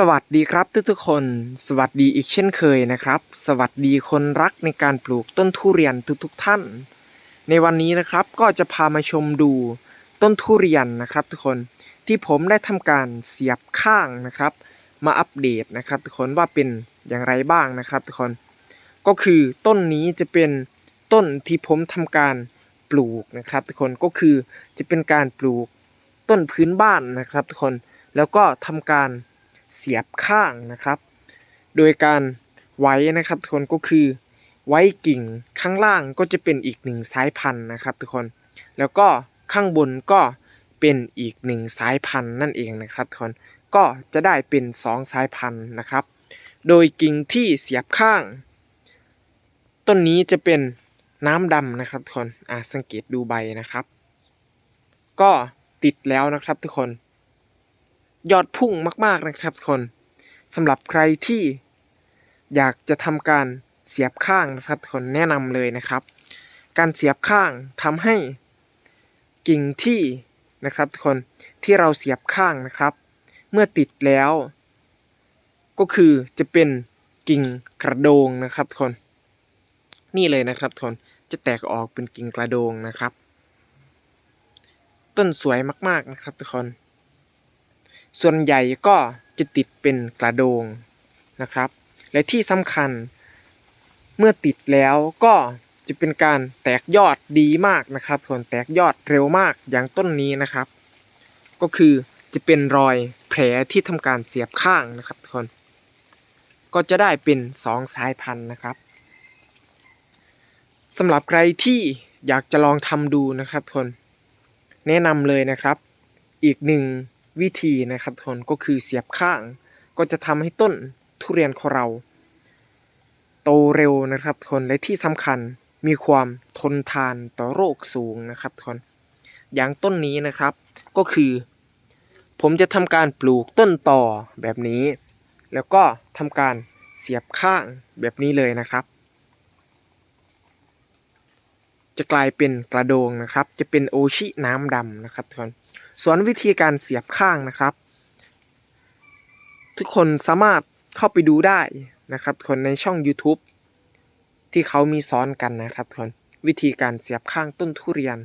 สวัสดีครับทุกทุกๆคน สวัสดีอีกเช่นเคยนะครับ สวัสดีคนรักในการปลูกต้นทุเรียนทุกๆท่าน ในวันนี้นะครับก็จะพามาชมดูต้นทุเรียนนะครับ ทุกคนที่ผมได้ทำการเสียบข้างนะครับ มาอัปเดตนะครับ ทุกคนว่าเป็นอย่างไรบ้างนะครับ ทุกคน ก็คือต้นนี้จะเป็นต้นที่ผมทำการปลูกนะครับ ทุกคนก็คือจะเป็นการปลูกต้นพื้นบ้านนะครับ ทุกคนแล้วก็ทำการ เสียบข้างนะครับ โดยการไว้นะครับทุกคนก็คือไว้กิ่งข้างล่างก็จะเป็นอีกหนึ่งสายพันธุ์นะครับ ทุกคน แล้วก็ข้างบนก็เป็นอีกหนึ่งสายพันธุ์นั่นเองนะครับทุกคนก็จะได้เป็นสองสายพันธุ์นะครับ โดยกิ่งที่เสียบข้าง ต้นนี้จะเป็นน้ำดำนะครับทุกคนอ่าสังเกตดูใบนะครับ ก็ติดแล้วนะครับทุกคน ยอดพุ่งมากๆนะครับทุกคนสำหรับใครที่อยากจะทำการเสียบข้างนะครับทุกคนแนะนำเลยนะครับ การเสียบข้างทำให้กิ่งที่นะครับทุกคนที่เราเสียบข้างนะครับ เมื่อติดแล้ว ก็คือจะเป็นกิ่งกระโดงนะครับทุกคน นี่เลยนะครับทุกคนจะแตกออกเป็นกิ่งกระโดงนะครับ ต้นสวยมากๆนะครับทุกคน ส่วนใหญ่ก็จะติดเป็นกระโดงนะครับ และที่สำคัญเมื่อติดแล้วก็จะเป็นการแตกยอดดีมากนะครับ ส่วนแตกยอดเร็วมากอย่างต้นนี้นะครับ ก็คือจะเป็นรอยแผลที่ทำการเสียบข้างนะครับทุกคน ก็จะได้เป็นสองสายพันธุ์นะครับสำหรับใครที่อยากจะลองทำดูนะครับทุกคน แนะนำเลยนะครับ อีกหนึ่ง วิธีนะครับทุกคนก็คือเสียบข้าง ก็จะทำให้ต้นทุเรียนของเรา โตเร็วนะครับทุกคนและที่สำคัญมีความทนทานต่อโรคสูงนะครับทุกคนอย่างต้นนี้นะครับก็คือ ผมจะทำการปลูกต้นต่อแบบนี้ แล้วก็ทำการเสียบข้างแบบนี้เลยนะครับ จะกลายเป็นกระโดงนะครับ จะเป็นโอชิน้ำดำนะครับทุกคน ส่วนวิธีการเสียบข้างนะครับ ทุกคนสามารถเข้าไปดูได้นะครับทุกคนในช่อง YouTube ที่เขามีสอนกันนะครับทุกคนวิธีการเสียบข้างต้นทุเรียน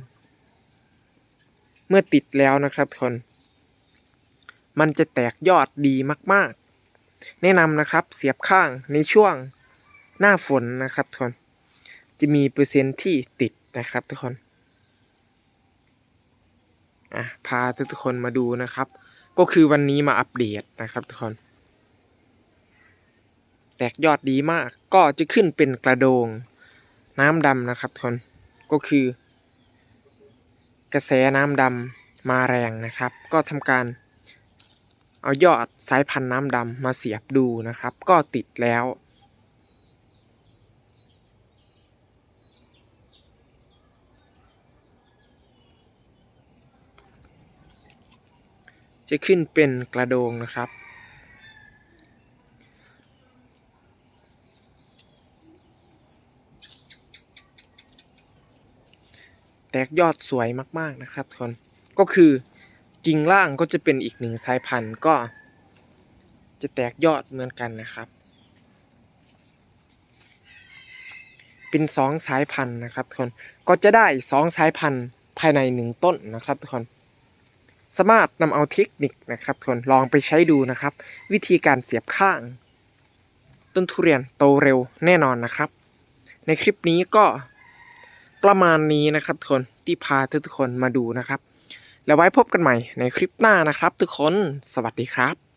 เมื่อติดแล้วนะครับทุกคน มันจะแตกยอดดีมาก ๆ แนะนำนะครับเสียบข้างในช่วงหน้าฝนนะครับทุกคน จะมีเปอร์เซ็นต์ที่ติดนะครับทุกคน อะพาทุกๆคนมาดูนะครับ ก็คือวันนี้มาอัปเดตนะครับทุกคน แตกยอดดีมากก็จะขึ้นเป็นกระโดง น้ำดำนะครับทุกคนก็คือ กระแสน้ำดำมาแรงนะครับ ก็ทำการ เอายอดสายพันธุ์น้ำดำมาเสียบดูนะครับ ก็ติดแล้ว จะขึ้นเป็นกระโดงนะครับ แตกยอดสวยมากๆนะครับทุกคน ก็คือกิ่งล่างก็จะเป็นอีกหนึ่งสายพันธุ์ก็จะแตกยอดเหมือนกันนะครับ เป็นสองสายพันธุ์นะครับทุกคน ก็จะได้สองสายพันธุ์ภายในหนึ่งต้นนะครับทุกคน สามารถนำเอาเทคนิคนะครับทุกคนลองไปใช้ดูนะครับ วิธีการเสียบข้าง ต้นทุเรียนโตเร็วแน่นอนนะครับ ในคลิปนี้ก็ประมาณนี้นะครับทุกคนที่พาทุกคนมาดูนะครับ แล้วไว้พบกันใหม่ในคลิปหน้านะครับ ทุกคนสวัสดีครับ